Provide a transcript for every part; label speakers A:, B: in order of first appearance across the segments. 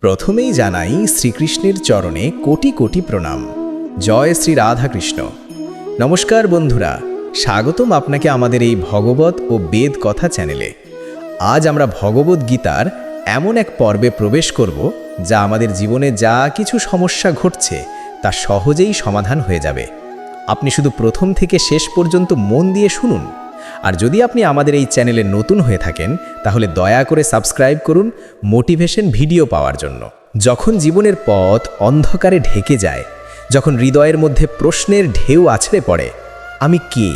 A: প্রথমেই জানাই শ্রীকৃষ্ণের চরণে কোটি কোটি প্রণাম। জয় শ্রী রাধাকৃষ্ণ। নমস্কার বন্ধুরা, স্বাগতম আপনাকে আমাদের এই ভগবত ও বেদ কথা চ্যানেলে। আজ আমরা ভগবত গীতার এমন এক পর্বে প্রবেশ করব, যা আমাদের জীবনে যা কিছু সমস্যা ঘটছে, তা সহজেই সমাধান হয়ে যাবে। আপনি শুধু প্রথম থেকে শেষ পর্যন্ত মন দিয়ে শুনুন। আর যদি আপনি আমাদের এই চ্যানেলে নতুন হয়ে থাকেন, তাহলে দয়া করে সাবস্ক্রাইব করুন মোটিভেশন ভিডিও পাওয়ার জন্য। যখন জীবনের পথ অন্ধকারে ঢেকে যায়, যখন হৃদয়ের মধ্যে প্রশ্নের ঢেউ আছড়ে পড়ে, আমি কে?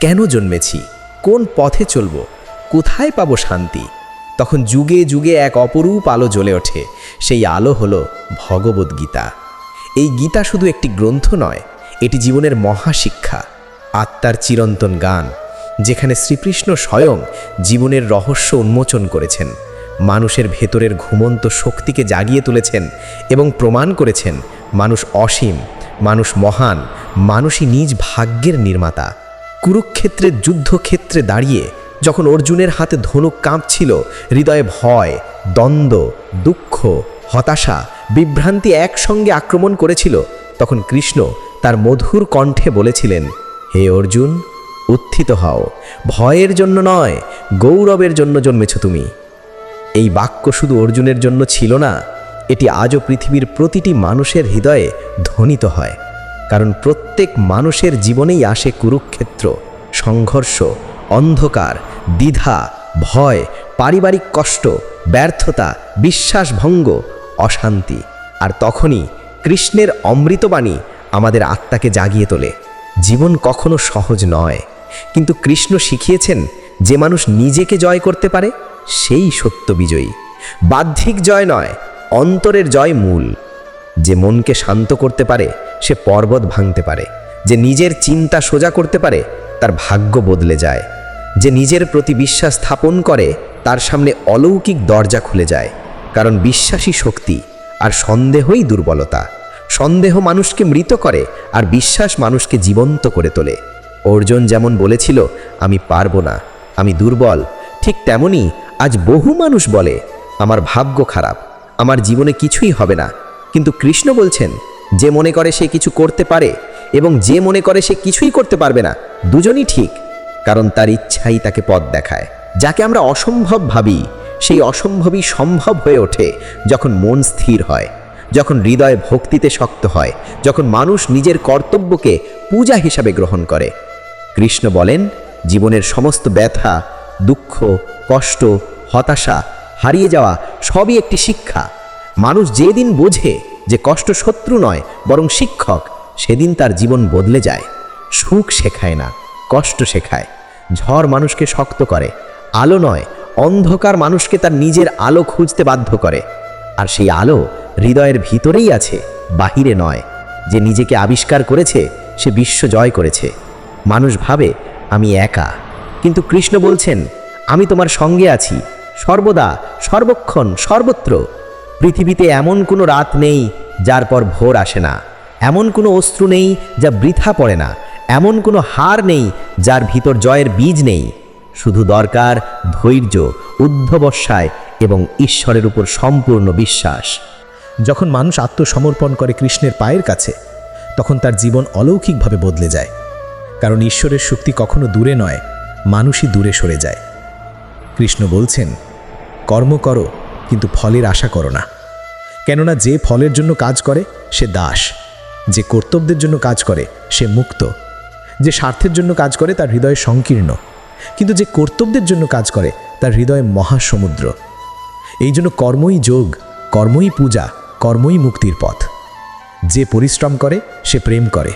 A: কেন জন্মেছি? কোন পথে চলব? কোথায় পাবো শান্তি? তখন যুগে যুগে এক অপরূপ আলো জ্বলে ওঠে। সেই আলো হলো ভগবদ্গীতা এই গীতা শুধু একটি গ্রন্থ নয়, এটি জীবনের মহাশিক্ষা, আত্মার চিরন্তন গান। যেখানে শ্রীকৃষ্ণ স্বয়ং জীবনের রহস্য উন্মোচন করেছেন, মানুষের ভেতরের ঘুমন্ত শক্তিকে জাগিয়ে তুলেছেন এবং প্রমাণ করেছেন মানুষ অসীম, মানুষ মহান, মানুষই নিজ ভাগ্যের নির্মাতা। কুরুক্ষেত্রের যুদ্ধক্ষেত্রে দাঁড়িয়ে যখন অর্জুনের হাতে ধনুক কাঁপছিল, হৃদয়ে ভয়, দ্বন্দ্ব, দুঃখ, হতাশা, বিভ্রান্তি একসঙ্গে আক্রমণ করেছিল, তখন কৃষ্ণ তার মধুর কণ্ঠে বলেছিলেন, হে অর্জুন উত্থিত হও। ভয়ের জন্য নয়, গৌরবের জন্য জন্মেছ তুমি। এই বাক্য শুধু অর্জুনের জন্য ছিল না, এটি আজও পৃথিবীর প্রতিটি মানুষের হৃদয়ে ধ্বনিত হয়। কারণ প্রত্যেক মানুষের জীবনেই আসে কুরুক্ষেত্র, সংঘর্ষ, অন্ধকার, দ্বিধা, ভয়, পারিবারিক কষ্ট, ব্যর্থতা, বিশ্বাসভঙ্গ, অশান্তি। আর তখনই কৃষ্ণের অমৃতবাণী আমাদের আত্মাকে জাগিয়ে তোলে। জীবন কখনো সহজ নয়। কিন্তু কৃষ্ণ শিখিয়েছেন যে মানুষ নিজেকে জয় করতে পারে, সেই সত্য বিজয়ী। বাহ্যিক জয় নয়, অন্তরের জয় মূল। যে মনকে শান্ত করতে পারে, সে পর্বত ভাঙতে পারে। যে নিজের চিন্তা সোজা করতে পারে, তার ভাগ্য বদলে যায়। যে নিজের প্রতি বিশ্বাস স্থাপন করে, তার সামনে অলৌকিক দরজা খুলে যায়। কারণ বিশ্বাসী শক্তি, আর সন্দেহই দুর্বলতা। সন্দেহ মানুষকে মৃত করে, আর বিশ্বাস মানুষকে জীবন্ত করে তোলে। অর্জুন যেমন বলেছিল, আমি পারব না, আমি দুর্বল। ঠিক তেমনি আজ বহু মানুষ বলে, আমার ভাগ্য খারাপ, আমার জীবনে কিছুই হবে না। কিন্তু কৃষ্ণ বলছেন, যে মনে করে সে কিছু করতে পারে এবং যে মনে করে সে কিছুই করতে পারবে না, দুজনই ঠিক, কারণ তার ইচ্ছাই তাকে পথ দেখায়। যাকে আমরা অসম্ভব ভাবি, সেই অসম্ভবই সম্ভব হয়ে ওঠে যখন মন স্থির হয়, যখন হৃদয় ভক্তিতে শক্ত হয়, যখন মানুষ নিজের কর্তব্যকে পূজা হিসাবে গ্রহণ করে। কৃষ্ণ বলেন, জীবনের সমস্ত ব্যথা, দুঃখ, কষ্ট, হতাশা হারিয়ে যাওয়া সবই একটি শিক্ষা। মানুষ যেদিন বোঝে যে কষ্ট শত্রু নয়, বরং শিক্ষক, সেদিন তার জীবন বদলে যায়। সুখ শেখায় না, কষ্ট শেখায়। ঝড় মানুষকে শক্ত করে, আলো নয়, অন্ধকার মানুষকে তার নিজের আলো খুঁজতে বাধ্য করে। আর সেই আলো হৃদয়ের ভিতরেই আছে, বাহিরে নয়। যে নিজেকে আবিষ্কার করেছে, সে বিশ্ব জয় করেছে। মানুষ ভাবে, আমি একা। কিন্তু কৃষ্ণ বলছেন, আমি তোমার সঙ্গে আছি। সর্বদা, সর্বক্ষণ, সর্বত্র। পৃথিবীতে এমন কোনো রাত নেই, যার পর ভোর আসে না। এমন কোনো অস্ত্র নেই, যা বৃথা পড়ে না। এমন কোনো হার নেই, যার ভিতর জয়ের বীজ নেই। শুধু দরকার, ধৈর্য, উদ্ধবসায় এবং ঈশ্বরের উপর সম্পূর্ণ বিশ্বাস।
B: যখন মানুষ আত্মসমর্পণ করে কৃষ্ণের পায়ের কাছে, তখন তার জীবন অলৌকিকভাবে বদলে যায়। কারণ ঈশ্বরের শক্তি কখনো দূরে নয়, মানুষই দূরে সরে যায়। কৃষ্ণ বলছেন, কর্ম করো, কিন্তু ফলের আশা করো না। কেননা যে ফলের জন্য কাজ করে, সে দাস। যে কর্তব্যের জন্য কাজ করে, সে মুক্ত। যে স্বার্থের জন্য কাজ করে, তার হৃদয় সংকীর্ণ। কিন্তু যে কর্তব্যের জন্য কাজ করে, তার হৃদয় মহাসমুদ্র। এই জন্য কর্মই যোগ, কর্মই পূজা, কর্মই মুক্তির পথ। যে পরিশ্রম করে, সে প্রেম করে।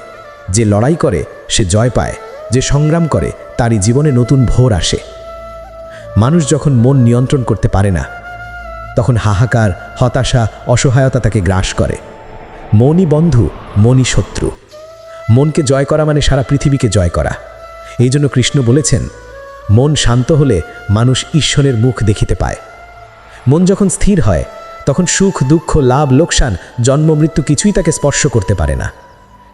B: যে লড়াই করে, সে জয় পায়, যে সংগ্রাম করে, তারই জীবনে নতুন ভোর আসে। মানুষ যখন মন নিয়ন্ত্রণ করতে পারে না, তখন হাহাকার, হতাশা, অসহায়তা তাকে গ্রাস করে। মনই বন্ধু, মনই শত্রু। মনকে জয় করা মানে সারা পৃথিবীকে জয় করা। এই জন্য কৃষ্ণ বলেছেন, মন শান্ত হলে মানুষ ঈশ্বরের মুখ দেখিতে পায়। মন যখন স্থির হয়, তখন সুখ, দুঃখ, লাভ, লোকসান, জন্ম, মৃত্যু কিছুই তাকে স্পর্শ করতে পারে না।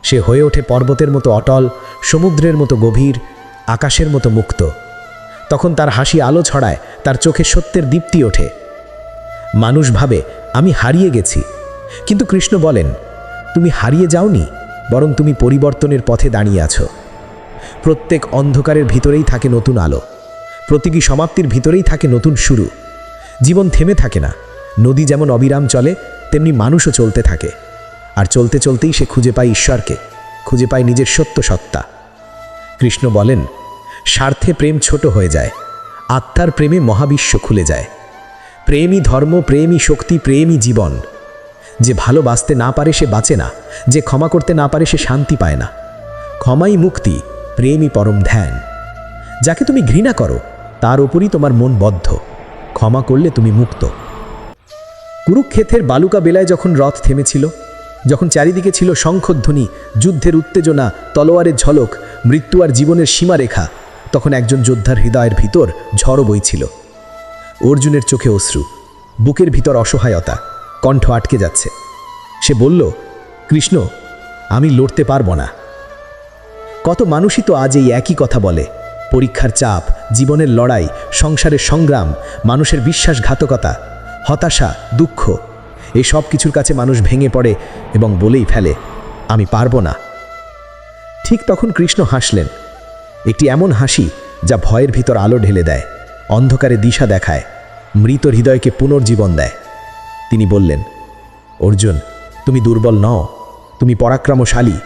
B: সে হয়ে ওঠে পর্বতের মতো অটল, সমুদ্রের মতো গভীর, আকাশের মতো মুক্ত। তখন তার হাসি আলো ছড়ায়, তার চোখে সত্যের দীপ্তি ওঠে। মানুষ ভাবে, আমি হারিয়ে গেছি। কিন্তু কৃষ্ণ বলেন, তুমি হারিয়ে যাওনি, বরং তুমি পরিবর্তনের পথে দাঁড়িয়ে আছো। প্রত্যেক অন্ধকারের ভিতরেই থাকে নতুন আলো। প্রতীকী সমাপ্তির ভিতরেই থাকে নতুন শুরু। জীবন থেমে থাকে না। নদী যেমন অবিরাম চলে, তেমনি মানুষও চলতে থাকে। আর চলতে চলতেই সে খুঁজে পায় ঈশ্বরকে, খুঁজে পায় নিজের সত্য সত্তা। কৃষ্ণ বলেন, স্বার্থে প্রেম ছোট হয়ে যায়, আত্মার প্রেমে মহাবিশ্ব খুলে যায়। প্রেমই ধর্ম, প্রেমই শক্তি, প্রেমই জীবন। যে ভালোবাসতে না পারে সে বাঁচে না, যে ক্ষমা করতে না পারে সে শান্তি পায় না। ক্ষমাই মুক্তি, প্রেমই পরম ধ্যান। যাকে তুমি ঘৃণা করো, তার উপরই তোমার মন বদ্ধ। ক্ষমা করলে তুমি মুক্ত। কুরুক্ষেত্রের বালুকা বেলায় যখন রথ থেমেছিল যখন চারিদিকে ছিল শঙ্খধ্বনি, যুদ্ধের উত্তেজনা, তলোয়ারের ঝলক, মৃত্যু আর জীবনের সীমারেখা, তখন একজন যোদ্ধার হৃদয়ের ভিতর ঝড় বইছিল অর্জুনের চোখে অশ্রু, বুকের ভিতর অসহায়তা, কণ্ঠ আটকে যাচ্ছে। সে বলল, কৃষ্ণ, আমি লড়তে পারব না। কত মানুষই তো আজ এই একই কথা বলে, পরীক্ষার চাপ, জীবনের লড়াই, সংসারের সংগ্রাম, মানুষের বিশ্বাসঘাতকতা, হতাশা, দুঃখ। এই সব কিছুর কাছে মানুষ ভেঙে পড়ে এবং বলেই ফেলে, আমি পারব না। ঠিক তখন কৃষ্ণ হাসলেন। একটি এমন হাসি যা ভয়ের ভিতর আলো ঢেলে দেয়, অন্ধকারে দিশা দেখায়, মৃত হৃদয়কে পুনর্জীবন দেয়। তিনি বললেন, অর্জুন, তুমি দুর্বল নও, তুমি পরাক্রমশালী,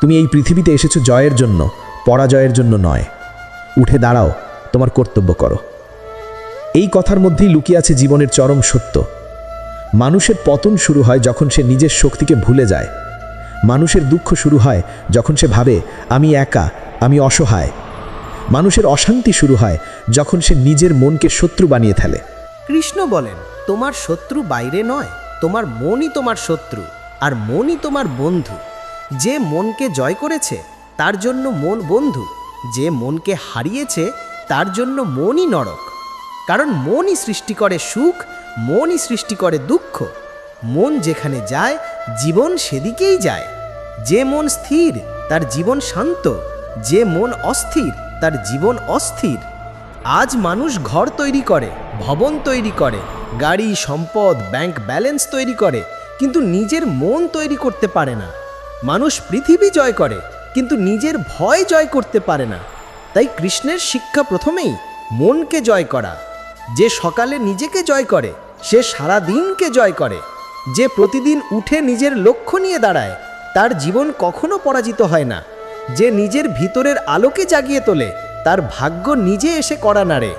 B: তুমি এই পৃথিবীতে এসেছ জয়ের জন্য, পরাজয়ের জন্য নয়। উঠে দাঁড়াও, তোমার কর্তব্য করো। এই কথার মধ্যেই লুকিয়ে আছে জীবনের চরম সত্য। মানুষের পতন শুরু হয় যখন সে নিজের শক্তিকে ভুলে যায়। মানুষের দুঃখ শুরু হয় যখন সে ভাবে, আমি একা, আমি অসহায়। মানুষের অশান্তি শুরু হয় যখন সে নিজের মনকে শত্রু বানিয়ে ফেলে।
C: কৃষ্ণ বলেন, তোমার শত্রু বাইরে নয়, তোমার মনই তোমার শত্রু, আর মনই তোমার বন্ধু। যে মনকে জয় করেছে, তার জন্য মন বন্ধু। যে মনকে হারিয়েছে, তার জন্য মনই নরক। কারণ মনই সৃষ্টি করে সুখ মনই সৃষ্টি করে দুঃখ। মন যেখানে যায়, জীবন সেদিকেই যায়। যে মন স্থির, তার জীবন শান্ত। যে মন অস্থির, তার জীবন অস্থির। আজ মানুষ ঘর তৈরি করে, ভবন তৈরি করে, গাড়ি, সম্পদ, ব্যাংক ব্যালেন্স তৈরি করে, কিন্তু নিজের মন তৈরি করতে পারে না। মানুষ পৃথিবী জয় করে, কিন্তু নিজের ভয় জয় করতে পারে না। তাই কৃষ্ণের শিক্ষা প্রথমেই মনকে জয় করা। যে সকালে নিজেকে জয় করে সে সারা দিনকে জয় করে। যে প্রতিদিন উঠে নিজের লক্ষ্য নিয়ে দাঁড়ায়, তার জীবন কখনো পরাজিত হয় না। যে নিজের ভিতরের আলোকে জাগিয়ে তোলে, তার ভাগ্য নিজে এসে করা নাড়ে।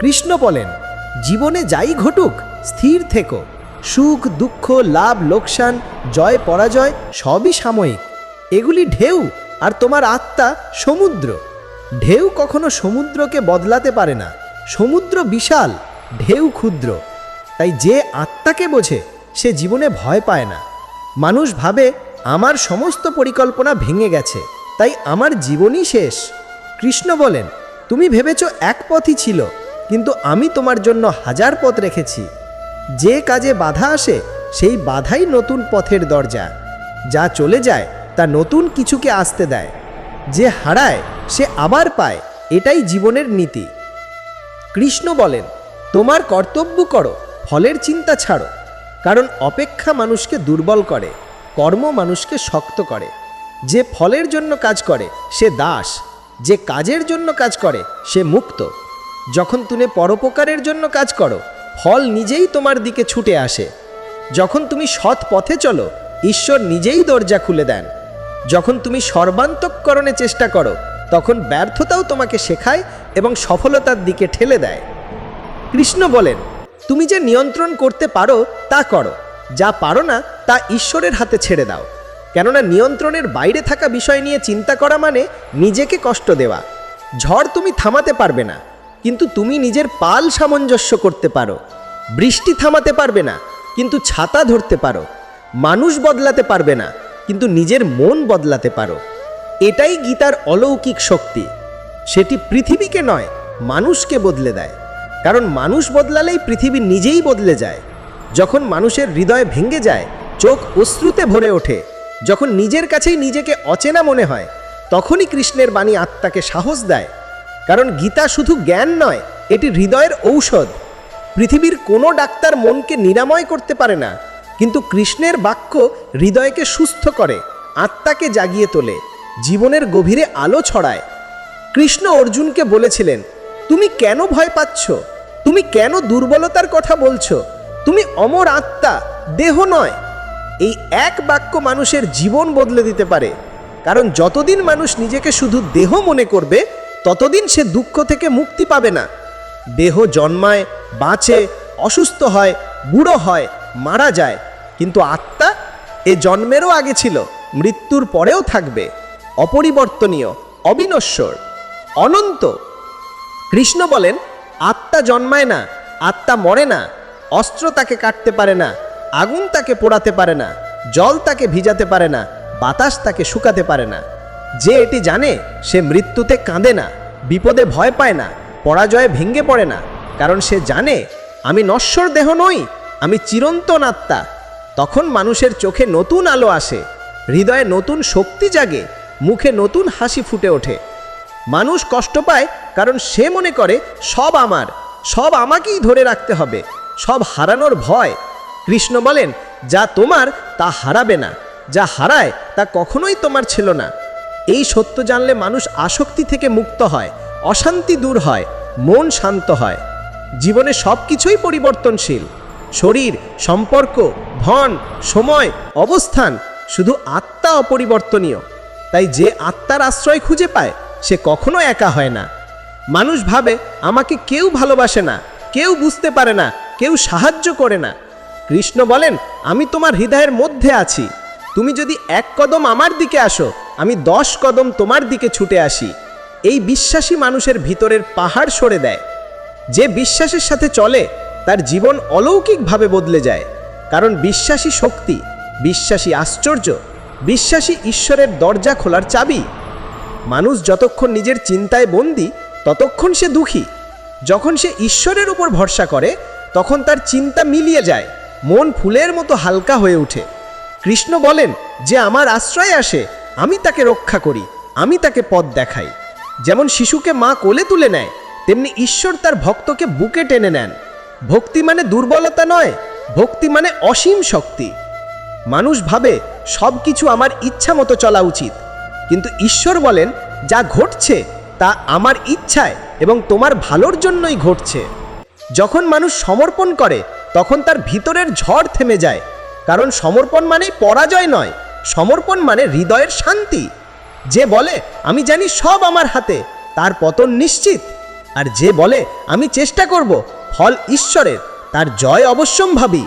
C: কৃষ্ণ বলেন, জীবনে যাই ঘটুক, স্থির থেকো। সুখ, দুঃখ, লাভ, লোকসান, জয়, পরাজয়, সবই সাময়িক। এগুলি ঢেউ, আর তোমার আত্মা সমুদ্র। ঢেউ কখনো সমুদ্রকে বদলাতে পারে না। সমুদ্র বিশাল, ঢেউ ক্ষুদ্র। তাই যে আত্মাকে বোঝে, সে জীবনে ভয় পায় না। মানুষ ভাবে, আমার সমস্ত পরিকল্পনা ভেঙে গেছে, তাই আমার জীবনই শেষ। কৃষ্ণ বলেন, তুমি ভেবেছ এক পথই ছিল, কিন্তু আমি তোমার জন্য হাজার পথ রেখেছি। যে কাজে বাধা আসে, সেই বাধাই নতুন পথের দরজা। যা চলে যায়, তা নতুন কিছুকে আসতে দেয়। যে হারায়, সে আবার পায়, এটাই জীবনের নীতি। কৃষ্ণ বলেন, তোমার কর্তব্য করো ফলের চিন্তা ছাড়ো। কারণ অপেক্ষা মানুষকে দুর্বল করে, কর্ম মানুষকে শক্ত করে। যে ফলের জন্য কাজ করে, সে দাস। যে কাজের জন্য কাজ করে, সে মুক্ত। যখন তুমি পরোপকারের জন্য কাজ করো, ফল নিজেই তোমার দিকে ছুটে আসে। যখন তুমি সৎ পথে চলো, ঈশ্বর নিজেই দরজা খুলে দেন। যখন তুমি সর্বান্তকরণে চেষ্টা করো, তখন ব্যর্থতাও তোমাকে শেখায় এবং সফলতার দিকে ঠেলে দেয়। কৃষ্ণ বলেন তুমি যে নিয়ন্ত্রণ করতে পারো, তা করো। যা পারো না, তা ঈশ্বরের হাতে ছেড়ে দাও। কেননা নিয়ন্ত্রণের বাইরে থাকা বিষয় নিয়ে চিন্তা করা মানে নিজেকে কষ্ট দেওয়া। ঝড় তুমি থামাতে পারবে না, কিন্তু তুমি নিজের পাল সামঞ্জস্য করতে পারো। বৃষ্টি থামাতে পারবে না, কিন্তু ছাতা ধরতে পারো। মানুষ বদলাতে পারবে না, কিন্তু নিজের মন বদলাতে পারো। এটাই গীতার অলৌকিক শক্তি। সেটি পৃথিবীকে নয়, মানুষকে বদলে দেয়। কারণ মানুষ বদলালেই পৃথিবী নিজেই বদলে যায়। যখন মানুষের হৃদয় ভেঙে যায়, চোখ অশ্রুতে ভরে ওঠে, যখন নিজের কাছেই নিজেকে অচেনা মনে হয়, তখনই কৃষ্ণের বাণী আত্মাকে সাহস দেয়। কারণ গীতা শুধু জ্ঞান নয়, এটি হৃদয়ের ঔষধ। পৃথিবীর কোনো ডাক্তার মনকে নিরাময় করতে পারে না, কিন্তু কৃষ্ণের বাক্য হৃদয়কে সুস্থ করে, আত্মাকে জাগিয়ে তোলে, জীবনের গভীরে আলো ছড়ায়। কৃষ্ণ অর্জুনকে বলেছিলেন তুমি কেন ভয় পাচ্ছ? তুমি কেন দুর্বলতার কথা বলছো? তুমি অমর আত্মা, দেহ নয়। এই এক বাক্য মানুষের জীবন বদলে দিতে পারে। কারণ যতদিন মানুষ নিজেকে শুধু দেহ মনে করবে, ততদিন সে দুঃখ থেকে মুক্তি পাবে না। দেহ জন্মায়, বাঁচে, অসুস্থ হয়, বুড়ো হয়, মারা যায়। কিন্তু আত্মা এ জন্মেরও আগে ছিল, মৃত্যুর পরেও থাকবে। অপরিবর্তনীয়, অবিনশ্বর, অনন্ত। কৃষ্ণ বলেন, আত্মা জন্মায় না, আত্মা মরে না, অস্ত্র তাকে কাটতে পারে না, আগুন তাকে পোড়াতে পারে না, জল তাকে ভিজাতে পারে না, বাতাস তাকে শুকাতে পারে না। যে এটি জানে, সে মৃত্যুতে কাঁদে না, বিপদে ভয় পায় না, পরাজয়ে ভেঙে পড়ে না, কারণ সে জানে, আমি নশ্বর দেহ নই, আমি চিরন্তন আত্মা। তখন মানুষের চোখে নতুন আলো আসে, হৃদয়ে নতুন শক্তি জাগে, মুখে নতুন হাসি ফুটে ওঠে। মানুষ কষ্ট পায় কারণ সে মনে করে, সব আমার, সব আমাকেই ধরে রাখতে হবে, সব হারানোর ভয়। কৃষ্ণ বলেন, যা তোমার, তা হারাবে না, যা হারায়, তা কখনোই তোমার ছিল না। এই সত্য জানলে মানুষ আসক্তি থেকে মুক্ত হয়, অশান্তি দূর হয়, মন শান্ত হয়। জীবনে সব কিছুই পরিবর্তনশীল। শরীর, সম্পর্ক, ধন, সময়, অবস্থান, শুধু আত্মা অপরিবর্তনীয়। তাই যে আত্মার আশ্রয় খুঁজে পায় সে কখনো একা হয় না। মানুষ ভাবে, আমাকে কেউ ভালোবাসে না, কেউ বুঝতে পারে না, কেউ সাহায্য করে না। কৃষ্ণ বলেন, আমি তোমার হৃদয়ের মধ্যে আছি। তুমি যদি এক কদম আমার দিকে আসো, আমি দশ কদম তোমার দিকে ছুটে আসি। এই বিশ্বাসী মানুষের ভিতরের পাহাড় সরে দেয়। যে বিশ্বাসের সাথে চলে, তার জীবন অলৌকিকভাবে বদলে যায়। কারণ বিশ্বাসী শক্তি, বিশ্বাসী আশ্চর্য, বিশ্বাসী ঈশ্বরের দরজা খোলার চাবি। মানুষ যতক্ষণ নিজের চিন্তায় বন্দি, ততক্ষণ সে দুঃখী। যখন সে ঈশ্বরের উপর ভরসা করে, তখন তার চিন্তা মিলিয়ে যায়, মন ফুলের মতো হালকা হয়ে ওঠে। কৃষ্ণ বলেন, যে আমার আশ্রয় আসে, আমি তাকে রক্ষা করি, আমি তাকে পথ দেখাই। যেমন শিশুকে মা কোলে তুলে নেয়, তেমনি ঈশ্বর তার ভক্তকে বুকে টেনে নেন। ভক্তি মানে দুর্বলতা নয়, ভক্তি মানে অসীম শক্তি। মানুষ ভাবে সব কিছু আমার ইচ্ছা মতো চলা উচিত। কিন্তু ঈশ্বর বলেন, যা ঘটছে, তা আমার ইচ্ছায় এবং তোমার ভালোর জন্যই ঘটছে। যখন মানুষ সমর্পণ করে, তখন তার ভিতরের ঝড় থেমে যায়। কারণ সমর্পণ মানে পরাজয় নয়, সমর্পণ মানে হৃদয়ের শান্তি। যে বলে, আমি জানি সব আমার হাতে, তার পতন নিশ্চিত। আর যে বলে, আমি চেষ্টা করব, ফল ঈশ্বরের, তার জয় অবশ্যম্ভাবী।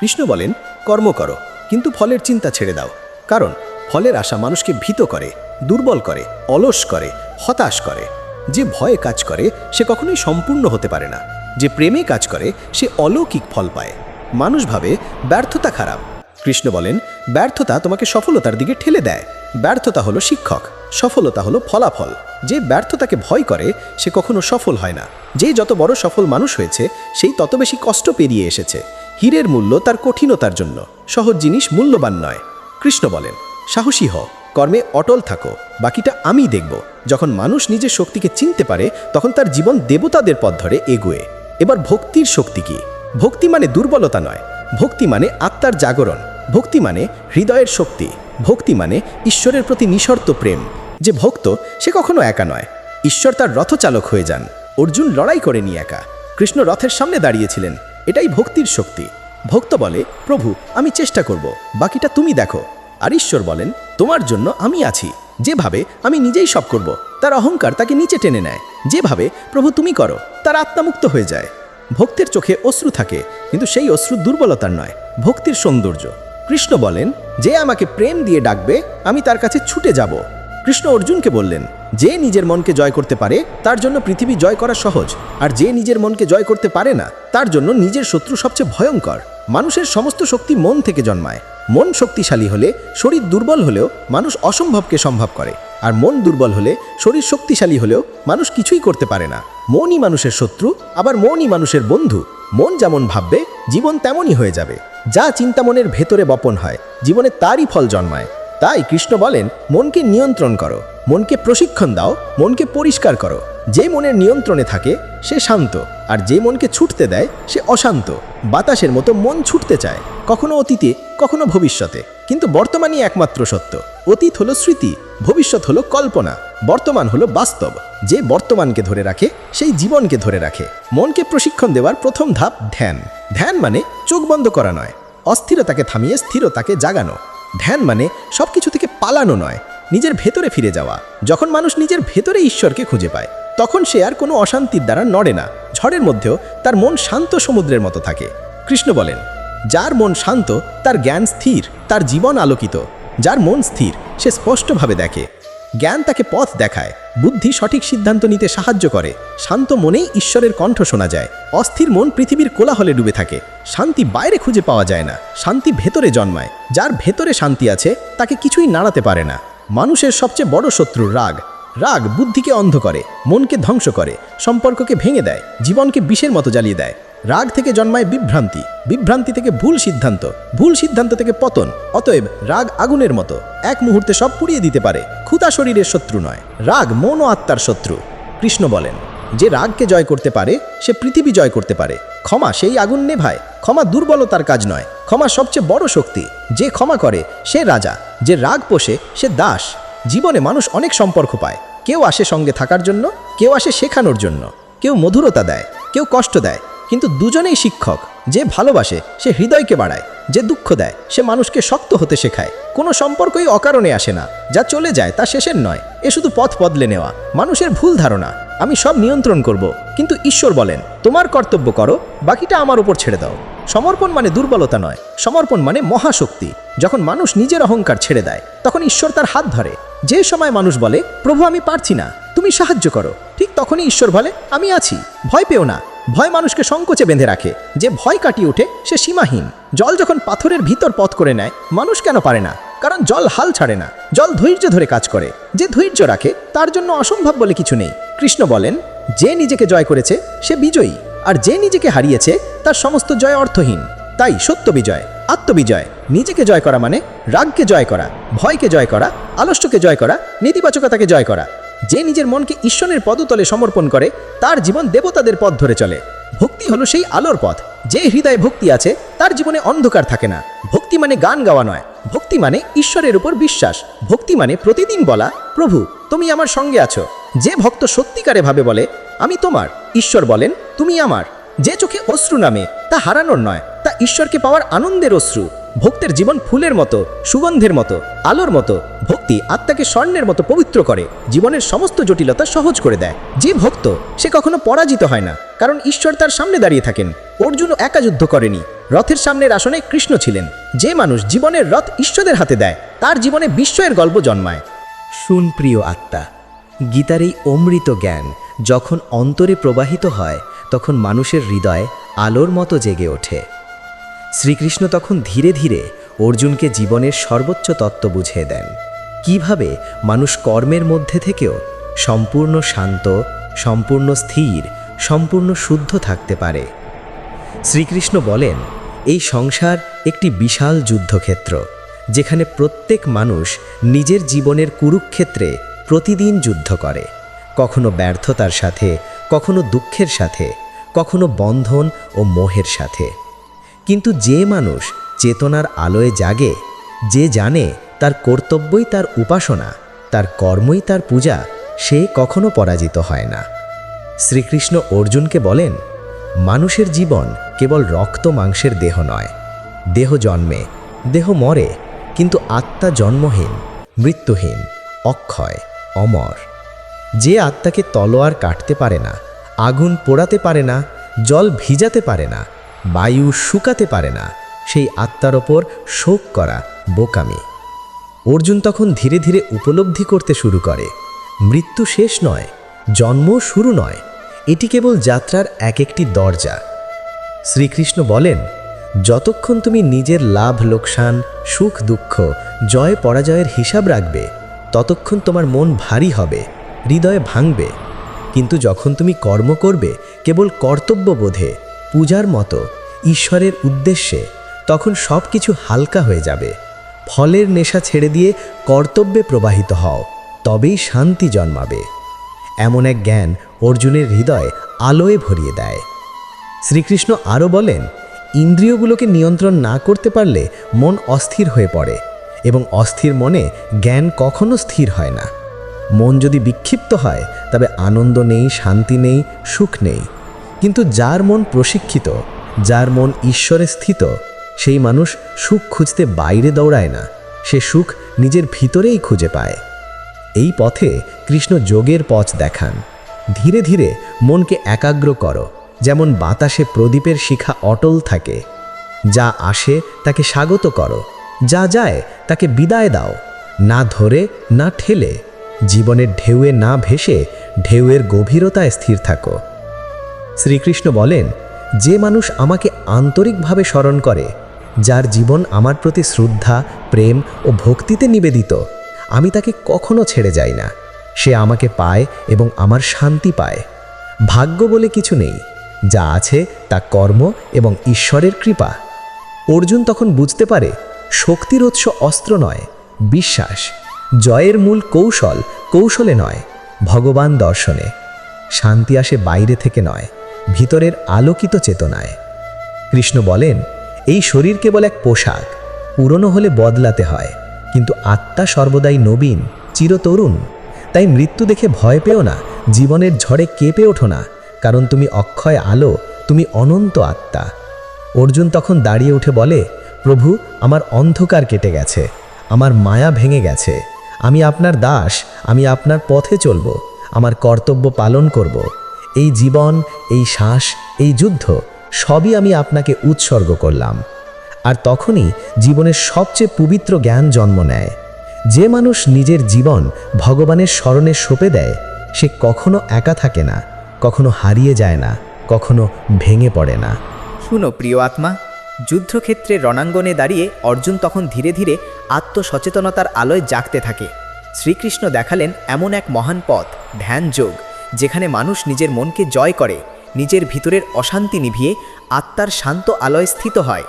B: কৃষ্ণ বলেন, কর্ম করো, কিন্তু ফলের চিন্তা ছেড়ে দাও। কারণ ফলের আশা মানুষকে ভীত করে, দুর্বল করে, অলস করে, হতাশ করে। যে ভয়ে কাজ করে, সে কখনোই সম্পূর্ণ হতে পারে না। যে প্রেমে কাজ করে, সে অলৌকিক ফল পায়। মানুষ ভাবে, ব্যর্থতা খারাপ। কৃষ্ণ বলেন, ব্যর্থতা তোমাকে সফলতার দিকে ঠেলে দেয়। ব্যর্থতা হলো শিক্ষক, সফলতা হলো ফলাফল। যে ব্যর্থতাকে ভয় করে, সে কখনো সফল হয় না। যে যত বড় সফল মানুষ হয়েছে, সেই তত বেশি কষ্ট পেরিয়ে এসেছে। হীরের মূল্য তার কঠিনতার জন্য, সহজ জিনিস মূল্যবান নয়। কৃষ্ণ বলেন সাহসী হ কর্মে অটল থাকো, বাকিটা আমি দেখব। যখন মানুষ নিজের শক্তিকে চিনতে পারে, তখন তার জীবন দেবতাদের পথ ধরে এগুয়ে। এবার ভক্তির শক্তি কি? ভক্তি মানে দুর্বলতা নয়, ভক্তি মানে আত্মার জাগরণ, ভক্তি মানে হৃদয়ের শক্তি, ভক্তি মানে ঈশ্বরের প্রতি নিঃশর্ত প্রেম। যে ভক্ত, সে কখনো একা নয়। ঈশ্বর তার রথচালক হয়ে যান, অর্জুন লড়াই করেনি একা। কৃষ্ণ রথের সামনে দাঁড়িয়েছিলেন, এটাই ভক্তির শক্তি। ভক্ত বলে, প্রভু, আমি চেষ্টা করব, বাকিটা তুমি দেখো। আর ঈশ্বর বলেন, তোমার জন্য আমি আছি। যেভাবে আমি নিজেই সব করব, তার অহংকার তাকে নিচে টেনে নেয়। যেভাবে প্রভু তুমি করো, তার আত্মামুক্ত হয়ে যায়। ভক্তের চোখে অশ্রু থাকে, কিন্তু সেই অশ্রু দুর্বলতার নয়, ভক্তির সৌন্দর্য। কৃষ্ণ বলেন, যে আমাকে প্রেম দিয়ে ডাকবে, আমি তার কাছে ছুটে যাব। কৃষ্ণ অর্জুনকে বললেন, যে নিজের মনকে জয় করতে পারে, তার জন্য পৃথিবী জয় করা সহজ। আর যে নিজের মনকে জয় করতে পারে না, তার জন্য নিজের শত্রু সবচেয়ে ভয়ঙ্কর। মানুষের সমস্ত শক্তি মন থেকে জন্মায়। মন শক্তিশালী হলে শরীর দুর্বল হলেও মানুষ অসম্ভবকে সম্ভব করে। আর মন দুর্বল হলে শরীর শক্তিশালী হলেও মানুষ কিছুই করতে পারে না। মনই মানুষের শত্রু, আবার মনই মানুষের বন্ধু। মন যেমন ভাববে, জীবন তেমনই হয়ে যাবে। যা চিন্তা মনের ভেতরে বপন হয়, জীবনে তারই ফল জন্মায়। তাই কৃষ্ণ বলেন, মনকে নিয়ন্ত্রণ করো, মনকে প্রশিক্ষণ দাও, মনকে পরিষ্কার করো। যে মনের নিয়ন্ত্রণে থাকে, সে শান্ত, আর যে মনকে ছুটতে দেয়, সে অশান্ত। বাতাসের মতো মন ছুটতে চায়, কখনো অতীতে, কখনো ভবিষ্যতে। কিন্তু বর্তমানই একমাত্র সত্য, অতীত হলো স্মৃতি, ভবিষ্যৎ হলো কল্পনা, বর্তমান হলো বাস্তব। যে বর্তমানকে ধরে রাখে, সেই জীবনকে ধরে রাখে। মনকে প্রশিক্ষণ দেওয়ার প্রথম ধাপ ধ্যান। ধ্যান মানে চোখ বন্ধ করা নয়, অস্থিরতাকে থামিয়ে স্থিরতাকে জাগানো। ধ্যান মানে সব কিছু থেকে পালানো নয়, নিজের ভেতরে ফিরে যাওয়া। যখন মানুষ নিজের ভেতরে ঈশ্বরকে খুঁজে পায়, তখন সে আর কোনো অশান্তির দ্বারা নড়ে না। ঝড়ের মধ্যেও তার মন শান্ত সমুদ্রের মতো থাকে। কৃষ্ণ বলেন, যার মন শান্ত, তার জ্ঞান স্থির, তার জীবন আলোকিত। যার মন স্থির, সে স্পষ্টভাবে দেখে। জ্ঞান তাকে পথ দেখায়, বুদ্ধি সঠিক সিদ্ধান্ত নিতে সাহায্য করে, শান্ত মনেই ঈশ্বরের কণ্ঠ শোনা যায়, অস্থির মন পৃথিবীর কোলাহলে ডুবে থাকে, শান্তি বাইরে খুঁজে পাওয়া যায় না, শান্তি ভেতরে জন্মায়, যার ভেতরে শান্তি আছে তাকে কিছুই নাড়াতে পারে না, মানুষের সবচেয়ে বড় শত্রু রাগ রাগ বুদ্ধিকে অন্ধ করে, মনকে ধ্বংস করে, সম্পর্ককে ভেঙে দেয়, জীবনকে বিষের মতো জ্বালিয়ে দেয় রাগ থেকে জন্মায় বিভ্রান্তি। বিভ্রান্তি থেকে ভুল সিদ্ধান্ত। ভুল সিদ্ধান্ত থেকে পতন। অতএব রাগ আগুনের মতো। এক মুহূর্তে সব পুড়িয়ে দিতে পারে। ক্ষুতা শরীরের শত্রু নয়। রাগ মন ও আত্মার শত্রু। কৃষ্ণ বলেন, যে রাগকে জয় করতে পারে, সে পৃথিবী জয় করতে পারে। ক্ষমা সেই আগুন নেভায়। ক্ষমা দুর্বলতার কাজ নয়। ক্ষমা সবচেয়ে বড় শক্তি। যে ক্ষমা করে, সে রাজা। যে রাগ পোষে, সে দাস। জীবনে মানুষ অনেক সম্পর্ক পায়। কেউ আসে সঙ্গে থাকার জন্য, কেউ আসে শেখানোর জন্য। কেউ মধুরতা দেয়। কেউ কষ্ট দেয়। কিন্তু দুজনেই শিক্ষক। যে ভালোবাসে, সে হৃদয়কে বাড়ায়। যে দুঃখ দেয়, সে মানুষকে শক্ত হতে শেখায়। কোনো সম্পর্কই অকারণে আসে না। যা চলে যায়, তা শেষের নয়। এ শুধু পথ বদলে নেওয়া। মানুষের ভুল ধারণা। আমি সব নিয়ন্ত্রণ করব। কিন্তু ঈশ্বর বলেন, তোমার কর্তব্য করো, বাকিটা আমার উপর ছেড়ে দাও। সমর্পণ মানে দুর্বলতা নয়। সমর্পণ মানে মহাশক্তি। যখন মানুষ নিজের অহংকার ছেড়ে দেয়, তখন ঈশ্বর তার হাত ধরে। যে সময় মানুষ বলে, প্রভু, আমি পারছি না। তুমি সাহায্য করো। ঠিক তখনই ঈশ্বর বলে, আমি আছি। ভয় পেও না। ভয় মানুষকে সংকোচে বেঁধে রাখে। যে ভয় কাটিয়ে ওঠে, সে সীমাহীন। জল যখন পাথরের ভিতর পথ করে নেয়, মানুষ কেন পারে না? কারণ জল হাল ছাড়ে না। জল ধৈর্য ধরে কাজ করে। যে ধৈর্য রাখে, তার জন্য অসম্ভব বলে কিছু নেই। কৃষ্ণ বলেন, যে নিজেকে জয় করেছে, সে বিজয়ী। আর যে নিজেকে হারিয়েছে, তার সমস্ত জয় অর্থহীন। তাই সত্য বিজয়, আত্মবিজয়। নিজেকে জয় করা মানে রাগকে জয় করা, ভয়কে জয় করা, আলস্যকে জয় করা, নেতিবাচকতাকে জয় করা। যে নিজের মনকে ঈশ্বরের পদতলে সমর্পণ করে, তার জীবন দেবতাদের পথ ধরে চলে। ভক্তি হলো সেই আলোর পথ। যে হৃদয়ে ভক্তি আছে, তার জীবনে অন্ধকার থাকে না। ভক্তি মানে গান গাওয়া নয়। ভক্তি মানে ঈশ্বরের উপর বিশ্বাস। ভক্তি মানে প্রতিদিন বলা, প্রভু, তুমি আমার সঙ্গে আছো। যে ভক্ত সত্যিকারে ভাবে বলে, আমি তোমার। ঈশ্বর বলেন, তুমি আমার। যে চোখে অশ্রু নামে, তা হারানোর নয়। তা ঈশ্বরকে পাওয়ার আনন্দের অশ্রু। ভক্তের জীবন ফুলের মতো, সুগন্ধের মতো, আলোর মতো। ভক্তি আত্মাকে স্বর্ণের মতো পবিত্র করে, জীবনের সমস্ত জটিলতা সহজ করে দেয়। যে ভক্ত, সে কখনো পরাজিত হয় না, কারণ ঈশ্বর তার সামনে দাঁড়িয়ে থাকেন। অর্জুন একা যুদ্ধ করেনি। রথের সামনের আসনে কৃষ্ণ ছিলেন। যে মানুষ জীবনের রথ ঈশ্বরের হাতে দেয়, তার জীবনে বিস্ময়ের গল্প জন্মায়।
C: শুন প্রিয় আত্মা, গীতার এই অমৃত জ্ঞান যখন অন্তরে প্রবাহিত হয়, তখন মানুষের হৃদয় আলোর মতো জেগে ওঠে। শ্রীকৃষ্ণ তখন ধীরে ধীরে অর্জুনকে জীবনের সর্বোচ্চ তত্ত্ব বুঝিয়ে দেন। কীভাবে মানুষ কর্মের মধ্যে থেকেও সম্পূর্ণ শান্ত, সম্পূর্ণ স্থির, সম্পূর্ণ শুদ্ধ থাকতে পারে। শ্রীকৃষ্ণ বলেন, এই সংসার একটি বিশাল যুদ্ধক্ষেত্র, যেখানে প্রত্যেক মানুষ নিজের জীবনের কুরুক্ষেত্রে প্রতিদিন যুদ্ধ করে। কখনো ব্যর্থতার সাথে, কখনো দুঃখের সাথে, কখনো বন্ধন ও মোহের সাথে। কিন্তু যে মানুষ চেতনার আলোয় জাগে, যে জানে তার কর্তব্যই তার উপাসনা, তার কর্মই তার পূজা, সে কখনো পরাজিত হয় না। শ্রীকৃষ্ণ অর্জুনকে বলেন, মানুষের জীবন কেবল রক্ত মাংসের দেহ নয়। দেহ জন্মে, দেহ মরে, কিন্তু আত্মা জন্মহীন, মৃত্যুহীন, অক্ষয়, অমর। যে আত্মাকে তলোয়ার কাটতে পারে না, আগুন পোড়াতে পারে না, জল ভিজাতে পারে না বায়ু শুকাতে পারে না। সেই আত্মার ওপর শোক করা, বোকামি। অর্জুন তখন ধীরে ধীরে উপলব্ধি করতে শুরু করে। মৃত্যু শেষ নয়, জন্ম শুরু নয়। এটি কেবল যাত্রার এক একটি দরজা। শ্রীকৃষ্ণ বলেন, যতক্ষণ তুমি নিজের লাভ, লোকসান, সুখ, দুঃখ, জয়, পরাজয়ের হিসাব রাখবে, ততক্ষণ তোমার মন ভারী হবে, হৃদয়ে ভাঙবে। কিন্তু যখন তুমি কর্ম করবে, কেবল কর্তব্য বোধে পূজার মতো ঈশ্বরের উদ্দেশ্যে তখন সব কিছু হালকা হয়ে যাবে। ফলের নেশা ছেড়ে দিয়ে কর্তব্যে প্রবাহিত হও, তবেই শান্তি জন্মাবে। এমন এক জ্ঞান অর্জুনের হৃদয় আলোয় ভরিয়ে দেয়।
B: শ্রীকৃষ্ণ আরও বলেন, ইন্দ্রিয়গুলোকে নিয়ন্ত্রণ না করতে পারলে মন অস্থির হয়ে পড়ে এবং অস্থির মনে জ্ঞান কখনো স্থির হয় না। মন যদি বিক্ষিপ্ত হয়, তবে আনন্দ নেই, শান্তি নেই, সুখ নেই। কিন্তু যার মন প্রশিক্ষিত, যার মন ঈশ্বরে স্থিত, সেই মানুষ সুখ খুঁজতে বাইরে দৌড়ায় না, সে সুখ নিজের ভিতরেই খুঁজে পায়। এই পথে কৃষ্ণ যোগের পথ দেখান। ধীরে ধীরে মনকে একাগ্র করো, যেমন বাতাসে প্রদীপের শিখা অটল থাকে। যা আসে তাকে স্বাগত করো, যা যায় তাকে বিদায় দাও। না ধরে, না ঠেলে, জীবনের ঢেউয়ে না ভেসে ঢেউয়ের গভীরতায় স্থির থাকো। শ্রীকৃষ্ণ বলেন, যে মানুষ আমাকে আন্তরিকভাবে স্মরণ করে, যার জীবন আমার প্রতি শ্রদ্ধা, প্রেম ও ভক্তিতে নিবেদিত, আমি তাকে কখনো ছেড়ে যাই না। সে আমাকে পায় এবং আমার শান্তি পায়। ভাগ্য বলে কিছু নেই, যা আছে তা কর্ম এবং ঈশ্বরের কৃপা। অর্জুন তখন বুঝতে পারে, শক্তির উৎস অস্ত্র নয়, বিশ্বাস। জয়ের মূল কৌশল কৌশলে নয়, ভগবান দর্শনে। শান্তি আসে বাইরে থেকে নয়। ভিতরের আলোকিত চেতনায়। কৃষ্ণ বলেন, এই শরীর কেবল এক পোশাক, পুরনো হলে বদলাতে হয়, কিন্তু আত্মা সর্বদাই নবীন, চিরতরুণ। তাই মৃত্যু দেখে ভয় পেও না, জীবনের ঝড়ে কেঁপে ওঠো না, কারণ তুমি অক্ষয় আলো, তুমি অনন্ত আত্মা। অর্জুন তখন দাঁড়িয়ে উঠে বলে, প্রভু, আমার অন্ধকার কেটে গেছে, আমার মায়া ভেঙে গেছে। আমি আপনার দাস, আমি আপনার পথে চলব, আমার কর্তব্য পালন করব। এই জীবন, এই শ্বাস, এই যুদ্ধ, সবই আমি আপনাকে উৎসর্গ করলাম। আর তখনই জীবনের সবচেয়ে পবিত্র জ্ঞান জন্ম নেয়। যে মানুষ নিজের জীবন ভগবানের স্মরণে সঁপে দেয়, সে কখনো একা থাকে না, কখনো হারিয়ে যায় না, কখনো ভেঙে পড়ে না।
D: শুনো প্রিয় আত্মা, যুদ্ধক্ষেত্রে রণাঙ্গনে দাঁড়িয়ে অর্জুন তখন ধীরে ধীরে আত্মসচেতনতার আলোয় জাগতে থাকে। শ্রীকৃষ্ণ দেখালেন এমন এক মহান পথ ধ্যান যোগ যেখানে মানুষ নিজের মনকে জয় করে, নিজের ভিতরের অশান্তি নিভিয়ে আত্মার শান্ত আলোয় স্থিত হয়।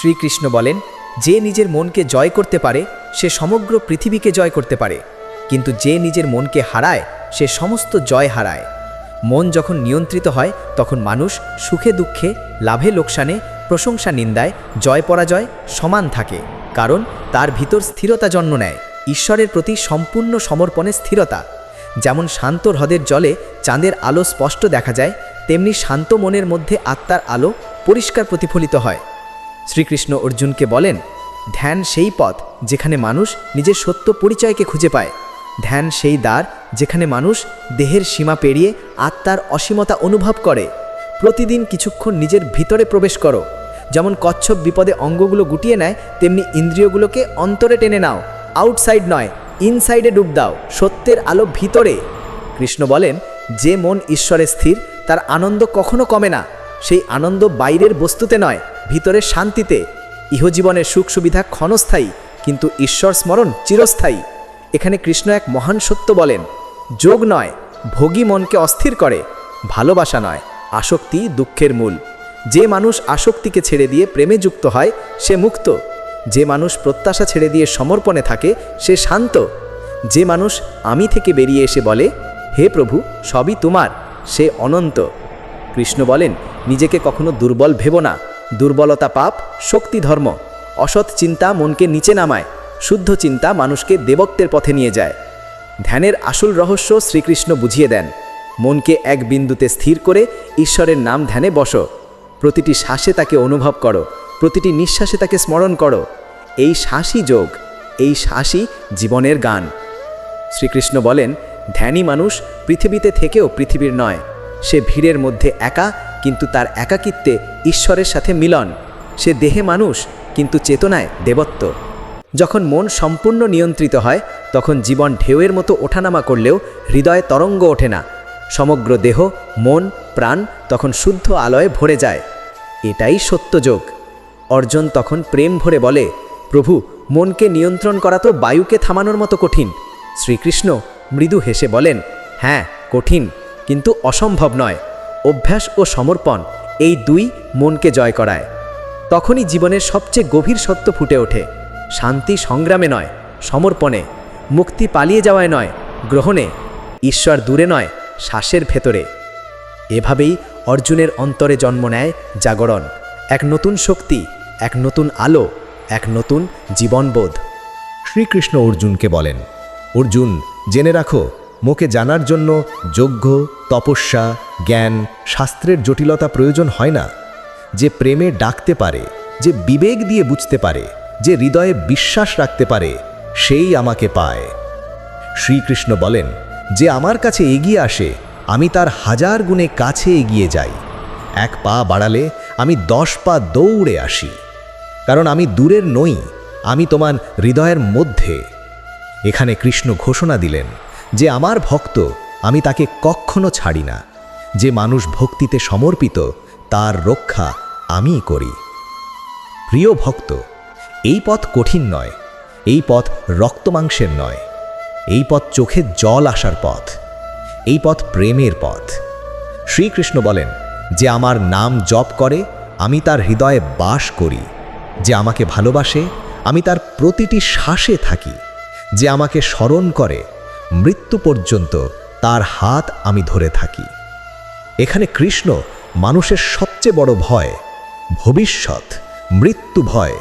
D: শ্রীকৃষ্ণ বলেন, যে নিজের মনকে জয় করতে পারে, সে সমগ্র পৃথিবীকে জয় করতে পারে। কিন্তু যে নিজের মনকে হারায়, সে সমস্ত জয় হারায়। মন যখন নিয়ন্ত্রিত হয়, তখন মানুষ সুখে দুঃখে, লাভে লোকসানে, প্রশংসা নিন্দায়, জয় পরাজয় সমান থাকে। কারণ তার ভিতর স্থিরতা জন্ম নেয়। ঈশ্বরের প্রতি সম্পূর্ণ সমর্পণে স্থিরতা। যেমন শান্ত হ্রদের জলে চাঁদের আলো স্পষ্ট দেখা যায়, তেমনি শান্ত মনের মধ্যে আত্মার আলো পরিষ্কার প্রতিফলিত হয়। শ্রীকৃষ্ণ অর্জুনকে বলেন, ধ্যান সেই পথ যেখানে মানুষ নিজের সত্য পরিচয়কে খুঁজে পায়। ধ্যান সেই দ্বার যেখানে মানুষ দেহের সীমা পেরিয়ে আত্মার অসীমতা অনুভব করে। প্রতিদিন কিছুক্ষণ নিজের ভিতরে প্রবেশ করো। যেমন কচ্ছপ বিপদে অঙ্গগুলো গুটিয়ে নেয়, তেমনি ইন্দ্রিয়গুলোকে অন্তরে টেনে নাও। আউটসাইড নয় ইনসাইডে ডুব দাও, সত্যের আলো ভিতরে। কৃষ্ণ বলেন, যে মন ঈশ্বরে স্থির, তার আনন্দ কখনো কমে না। সেই আনন্দ বাইরের বস্তুতে নয়, ভিতরে শান্তিতে। ইহজীবনের সুখ সুবিধা ক্ষণস্থায়ী, কিন্তু ঈশ্বর স্মরণ চিরস্থায়ী। এখানে কৃষ্ণ এক মহান সত্য বলেন, যোগ নয়, ভোগী মনকে অস্থির করে, ভালোবাসা নয়, আসক্তি দুঃখের মূল। যে মানুষ আসক্তিকে ছেড়ে দিয়ে প্রেমে যুক্ত হয়, সে মুক্ত। যে মানুষ প্রত্যাশা ছেড়ে দিয়ে সমর্পণে থাকে, সে শান্ত। যে মানুষ আমি থেকে বেরিয়ে এসে বলে, হে প্রভু, সবই তোমার, সে অনন্ত। কৃষ্ণ বলেন, নিজেকে কখনো দুর্বল ভেবো না। দুর্বলতা পাপ, শক্তি ধর্ম। অসৎ চিন্তা মনকে নিচে নামায়। শুদ্ধ চিন্তা মানুষকে দেবত্বের পথে নিয়ে যায়। ধ্যানের আসল রহস্য শ্রীকৃষ্ণ বুঝিয়ে দেন। মনকে এক বিন্দুতে স্থির করে ঈশ্বরের নাম ধ্যানে বসো। প্রতিটি শ্বাসে তাকে অনুভব করো। প্রতিটি নিঃশ্বাসে তাকে স্মরণ করো। এই শ্বাসই যোগ, এই শ্বাসই জীবনের গান। শ্রীকৃষ্ণ বলেন, ধ্যানী মানুষ পৃথিবীতে থেকেও পৃথিবীর নয়। সে ভিড়ের মধ্যে একা, কিন্তু তার একাকিত্বে ঈশ্বরের সাথে মিলন। সে দেহে মানুষ, কিন্তু চেতনায় দেবত্ব। যখন মন সম্পূর্ণ নিয়ন্ত্রিত হয়, তখন জীবন ঢেউয়ের মতো ওঠানামা করলেও হৃদয়ে তরঙ্গ ওঠে না। সমগ্র দেহ, মন, প্রাণ তখন শুদ্ধ আলোয় ভরে যায়। এটাই সত্যযোগ অর্জন তখন প্রেম ভরে বলে, প্রভু, মনকে নিয়ন্ত্রণ করা তো বায়ুকে থামানোর মতো কঠিন। শ্রীকৃষ্ণ মৃদু হেসে বলেন হ্যাঁ কঠিন, কিন্তু অসম্ভব নয়। অভ্যাস ও সমর্পণ, এই দুই মনকে জয় করায়। তখনই জীবনের সবচেয়ে গভীর সত্য ফুটে ওঠে। শান্তি সংগ্রামে নয়, সমর্পণে। মুক্তি পালিয়ে যাওয়ায় নয়, গ্রহণে। ঈশ্বর দূরে নয়, শ্বাসের ভেতরে। এভাবেই অর্জুনের অন্তরে জন্ম নেয় জাগরণ, এক নতুন শক্তি। এক নতুন আলো, এক নতুন জীবনবোধ।
B: শ্রীকৃষ্ণ অর্জুনকে বলেন, অর্জুন, জেনে রাখো, মোকে জানার জন্য যজ্ঞ, তপস্যা, জ্ঞান, শাস্ত্রের জটিলতা প্রয়োজন হয় না। যে প্রেমে ডাকতে পারে, যে বিবেক দিয়ে বুঝতে পারে, যে হৃদয়ে বিশ্বাস রাখতে পারে, সেই আমাকে পায়। শ্রীকৃষ্ণ বলেন, যে আমার কাছে এগিয়ে আসে, আমি তার হাজার গুণে কাছে এগিয়ে যাই। এক পা বাড়ালে আমি দশ পা দৌড়ে আসি। কারণ আমি দূরের নই, আমি তোমার হৃদয়ের মধ্যে। এখানে কৃষ্ণ ঘোষণা দিলেন যে আমার ভক্ত, আমি তাকে কখনো ছাড়ি না। যে মানুষ ভক্তিতে সমর্পিত, তার রক্ষা আমিই করি। প্রিয় ভক্ত, এই পথ কঠিন নয়, এই পথ রক্তমাংসের নয়, এই পথ চোখে জল আসার পথ, এই পথ প্রেমের পথ। শ্রীকৃষ্ণ বলেন, যে আমার নাম জপ করে, আমি তার হৃদয়ে বাস করি। যে আমাকে ভালোবাসে, আমি তার প্রতিটি শ্বাসে থাকি, যে আমাকে স্মরণ করে, মৃত্যু পর্যন্ত তার হাত আমি ধরে থাকি। এখানে কৃষ্ণ মানুষের সবচেয়ে বড় ভয়, ভবিষ্যৎ, মৃত্যু ভয়,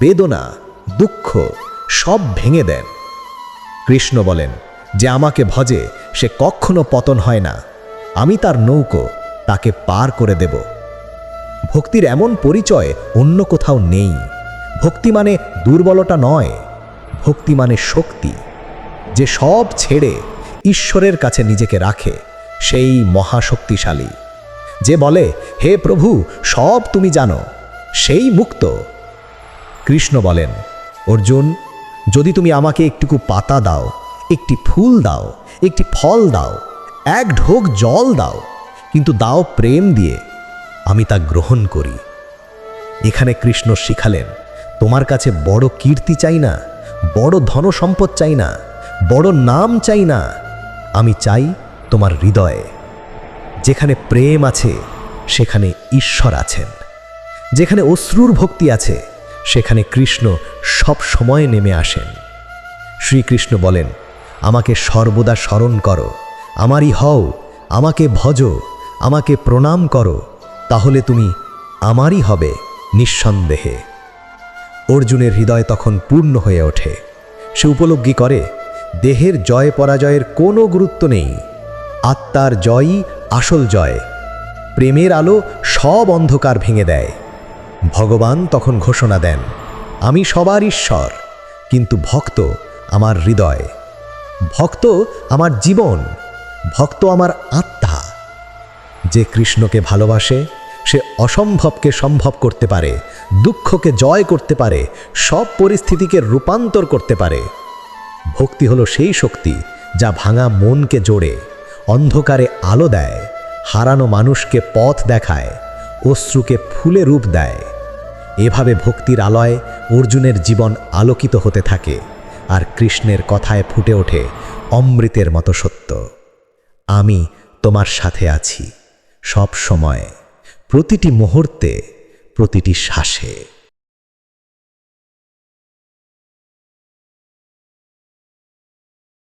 B: বেদনা, দুঃখ, সব ভেঙে দেন। কৃষ্ণ বলেন, যে আমাকে ভজে, সে কখনো পতন হয় না। আমি তার নৌকো তাকে পার করে দেব। ভক্তির এমন পরিচয় অন্য কোথাও নেই। ভক্তি মানে দুর্বলতা নয়, ভক্তি মানে শক্তি। যে সব ছেড়ে ঈশ্বরের কাছে নিজেকে রাখে, সেই মহাশক্তিশালী। যে বলে, হে প্রভু, সব তুমি জানো, সেই মুক্ত। কৃষ্ণ বলেন, অর্জুন, যদি তুমি আমাকে একটুকু পাতা দাও, একটি ফুল দাও, একটি ফল দাও, এক ঢোক জল দাও, কিন্তু দাও প্রেম দিয়ে আমি তা গ্রহণ করি। এখানে কৃষ্ণ শিখালেন, তোমার কাছে বড় কীর্তি চাই না, বড় ধনসম্পদ চাই না, বড় নাম চাই না। আমি চাই তোমার হৃদয়ে। যেখানে প্রেম আছে, সেখানে ঈশ্বর আছেন। যেখানে অশ্রুর ভক্তি আছে, সেখানে কৃষ্ণ সব সময় নেমে আসেন। শ্রীকৃষ্ণ বলেন, আমাকে সর্বদা স্মরণ করো, আমারই হও, আমাকে ভজ, আমাকে প্রণাম করো তাহলে তুমি আমারই হবে নিঃসন্দেহে। অর্জুনের হৃদয় তখন পূর্ণ হয়ে ওঠে। সে উপলব্ধি করে, দেহের জয় পরাজয়ের কোনো গুরুত্ব নেই। আত্মার জয়ই আসল জয়। প্রেমের আলো সব অন্ধকার ভেঙে দেয়। ভগবান তখন ঘোষণা দেন, আমি সবার ঈশ্বর, কিন্তু ভক্ত আমার হৃদয়। ভক্ত আমার জীবন, ভক্ত আমার আত্মা। যে কৃষ্ণকে ভালোবাসে, সে অসম্ভবকে সম্ভব করতে পারে, দুঃখকে জয় করতে পারে, সব পরিস্থিতিকে রূপান্তর করতে পারে। ভক্তি হলো সেই শক্তি যা ভাঙা মনকে জোড়ে, অন্ধকারে আলো দেয়, হারানো মানুষকে পথ দেখায়, অশ্রুকে ফুলে রূপ দেয়। এভাবে ভক্তির আলয় অর্জুনের জীবন আলোকিত হতে থাকে আর কৃষ্ণের কথায় ফুটে ওঠে অমৃতের মতো সত্য। আমি তোমার সাথে আছি। সব সময় প্রতিটি মুহূর্তে প্রতিটি শ্বাসে।